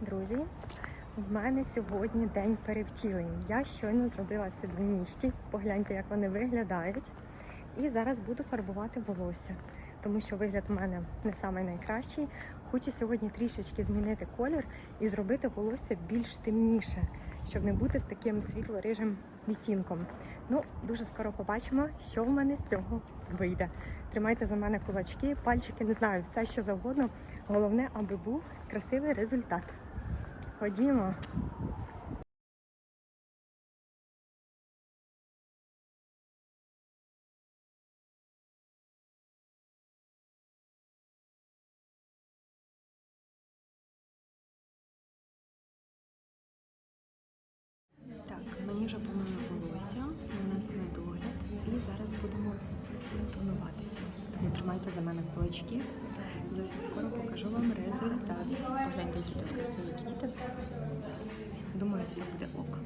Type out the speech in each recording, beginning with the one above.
Друзі, в мене сьогодні день перевтілень. Я щойно зробила собі нігті. Погляньте, як вони виглядають. І зараз буду фарбувати волосся, тому що вигляд у мене не самий найкращий. Хочу сьогодні трішечки змінити колір і зробити волосся більш темніше, щоб не бути з таким світло-рижим відтінком. Ну, дуже скоро побачимо, що в мене з цього вийде. Тримайте за мене кулачки, пальчики, не знаю, все що завгодно. Головне, аби був красивий результат. Ходімо. Вже помили волосся, у нас на догляд, і зараз будемо тонуватися. Тому тримайте за мене кулачки. Зовсім скоро покажу вам результат. Погляньте, які тут красиві квіти. Думаю, все буде ок.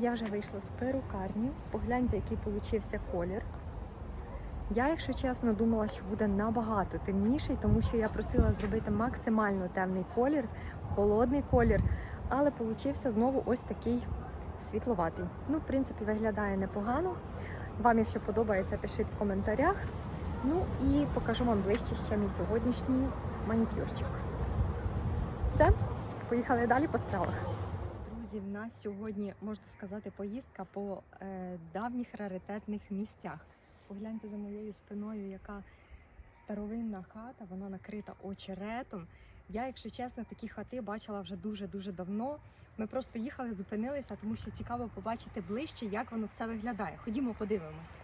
Я вже вийшла з перукарні. Погляньте, який получився колір. Я, якщо чесно, думала, що буде набагато темніший, тому що я просила зробити максимально темний колір, холодний колір, але получився знову ось такий світловатий. Ну, в принципі, виглядає непогано. Вам, якщо подобається, пишіть в коментарях. Ну і покажу вам ближче ще мій сьогоднішній манікюрчик. Все, поїхали далі по справах. Друзі, в нас сьогодні, можна сказати, поїздка по е, давніх раритетних місцях. Погляньте за моєю спиною, яка старовинна хата, вона накрита очеретом. Я, якщо чесно, такі хати бачила вже дуже-дуже давно. Ми просто їхали, зупинилися, тому що цікаво побачити ближче, як воно все виглядає. Ходімо, подивимось.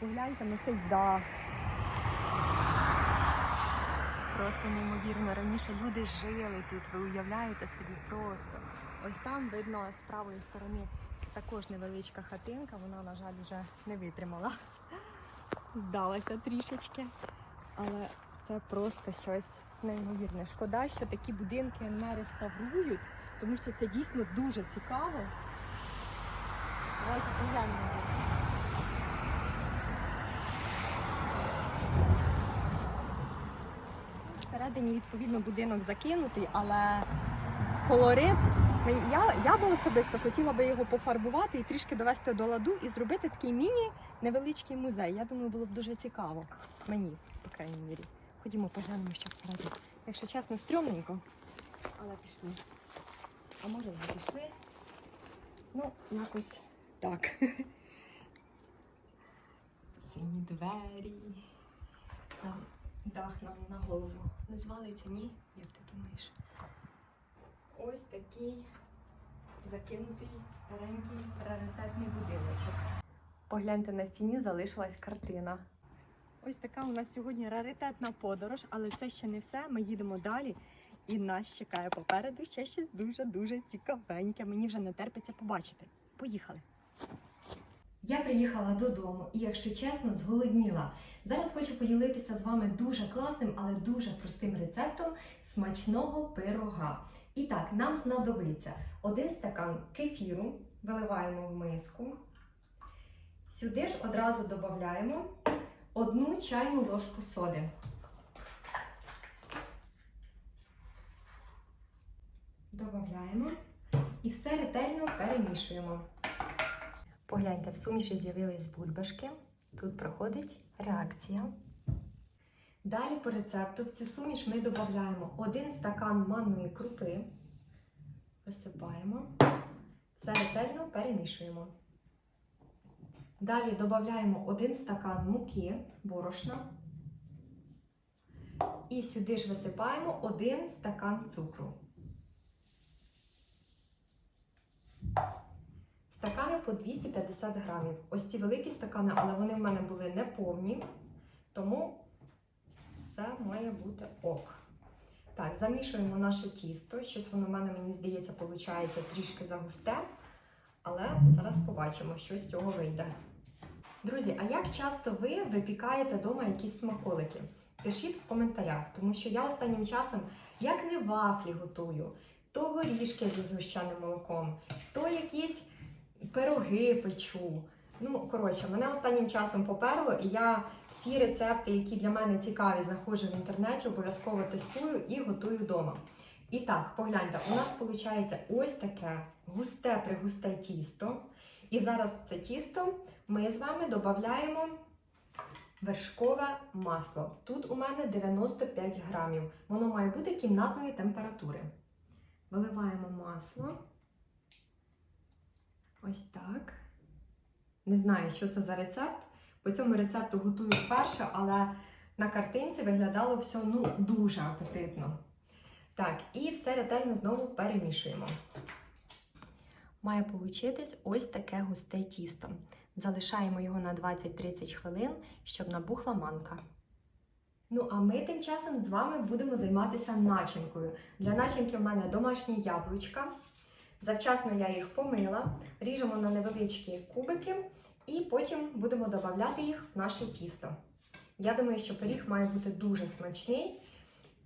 Погляньте на цей дах. Просто неймовірно. Раніше люди жили тут, ви уявляєте собі просто. Ось там видно з правої сторони також невеличка хатинка, вона, на жаль, вже не витримала. Здалася трішечки. Але це просто щось неймовірне. Шкода, що такі будинки не реставрують, тому що це дійсно дуже цікаво. Давайте поглянемо. Всередині, відповідно, будинок закинутий, але колорит. Я, я би особисто хотіла би його пофарбувати і трішки довести до ладу і зробити такий міні-невеличкий музей. Я думаю, було б дуже цікаво. Мені, по крайній мірі. Ходімо, поглянемо, що всередині. Якщо чесно, стрьомненько, але пішли. А може, не пішли. Ну, якось так. Сині двері. Там дах нам на голову. Не звалиться, ні? Як ти думаєш? Ось такий закинутий старенький раритетний будиночок. Погляньте на стіні, залишилась картина. Ось така у нас сьогодні раритетна подорож, але це ще не все. Ми їдемо далі. І нас чекає попереду ще щось дуже-дуже цікавеньке. Мені вже не терпиться побачити. Поїхали! Я приїхала додому і, якщо чесно, зголодніла. Зараз хочу поділитися з вами дуже класним, але дуже простим рецептом смачного пирога. І так, нам знадобиться один стакан кефіру, виливаємо в миску. Сюди ж одразу додаємо одну чайну ложку соди. Додаємо і все ретельно перемішуємо. Погляньте, в суміші з'явились бульбашки. Тут проходить реакція. Далі по рецепту в цю суміш ми додаємо один стакан манної крупи, висипаємо, все ретельно перемішуємо. Далі додаємо один стакан муки, борошна. І сюди ж висипаємо один стакан цукру. Стакани по 250 грамів. Ось ці великі стакани, але вони в мене були не повні, тому все має бути ок. Так, замішуємо наше тісто. Щось воно в мене, мені здається, виходить трішки загусте. Але зараз побачимо, що з цього вийде. Друзі, а як часто ви випікаєте вдома якісь смаколики? Пишіть в коментарях, тому що я останнім часом як не вафлі готую, то горішки зі згущеним молоком, то якісь пироги печу. Ну, коротше, мене останнім часом поперло, і я всі рецепти, які для мене цікаві, знаходжу в інтернеті, обов'язково тестую і готую вдома. І так, погляньте, у нас виходить ось таке густе пригусте тісто. І зараз в це тісто ми з вами додаємо вершкове масло. Тут у мене 95 грамів. Воно має бути кімнатної температури. Виливаємо масло. Ось так. Не знаю, що це за рецепт. По цьому рецепту готую вперше, але на картинці виглядало все ну, дуже апетитно. Так, і все ретельно знову перемішуємо. Має получитись ось таке густе тісто. Залишаємо його на 20-30 хвилин, щоб набухла манка. Ну, а ми тим часом з вами будемо займатися начинкою. Для начинки в мене домашні яблучка. Завчасно я їх помила, ріжемо на невеличкі кубики і потім будемо додавати їх в наше тісто. Я думаю, що пиріг має бути дуже смачний.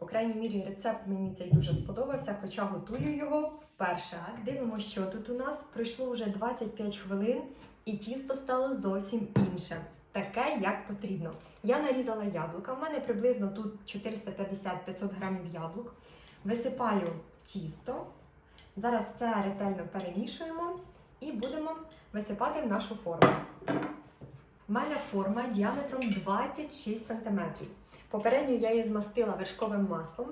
По крайній мірі, рецепт мені цей дуже сподобався, хоча готую його вперше. Так, дивимося, що тут у нас пройшло вже 25 хвилин, і тісто стало зовсім інше. Таке, як потрібно. Я нарізала яблука. У мене приблизно тут 450-500 грамів яблук. Висипаю тісто. Зараз все ретельно перемішуємо і будемо висипати в нашу форму. Мене форма діаметром 26 см. Попередньо я її змастила вершковим маслом.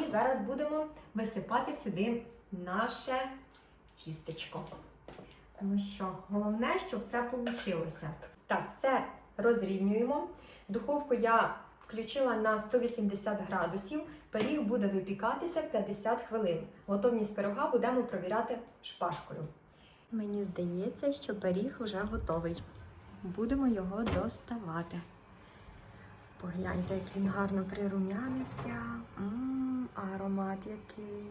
І зараз будемо висипати сюди наше тістечко. Ну що, головне, щоб все вийшло. Так, все розрівнюємо. Духовку я включила на 180 градусів. Пиріг буде випікатися 50 хвилин. Готовність пирога будемо провіряти шпажкою. Мені здається, що пиріг вже готовий. Будемо його доставати. Погляньте, як він гарно прирум'янився. Мм, аромат який.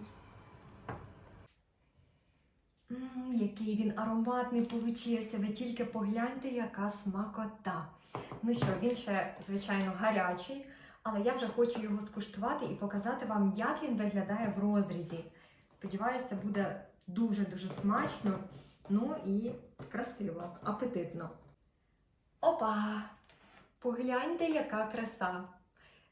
Мм, який він ароматний получився. Ви тільки погляньте, яка смакота. Ну що, він ще, звичайно, гарячий, але я вже хочу його скуштувати і показати вам, як він виглядає в розрізі. Сподіваюся, буде дуже-дуже смачно, ну і красиво, апетитно. Опа! Погляньте, яка краса!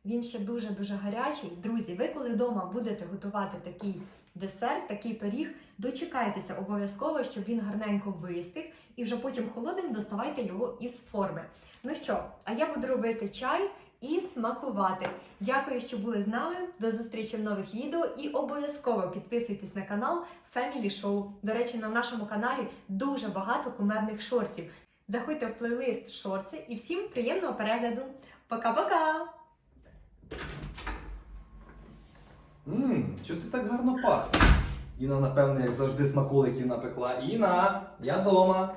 Він ще дуже-дуже гарячий. Друзі, ви коли вдома будете готувати такий десерт, такий пиріг, дочекайтеся обов'язково, щоб він гарненько вистиг, і вже потім холодним доставайте його із форми. Ну що, а я буду робити чай і смакувати. Дякую, що були з нами. До зустрічі в нових відео і обов'язково підписуйтесь на канал Family Show. До речі, на нашому каналі дуже багато кумедних шортів. Заходьте в плейлист шорти і всім приємного перегляду. Пока-пока! Ммм, що це так гарно пахне? Іна, напевно, як завжди, смаколиків напекла. Іна, я дома.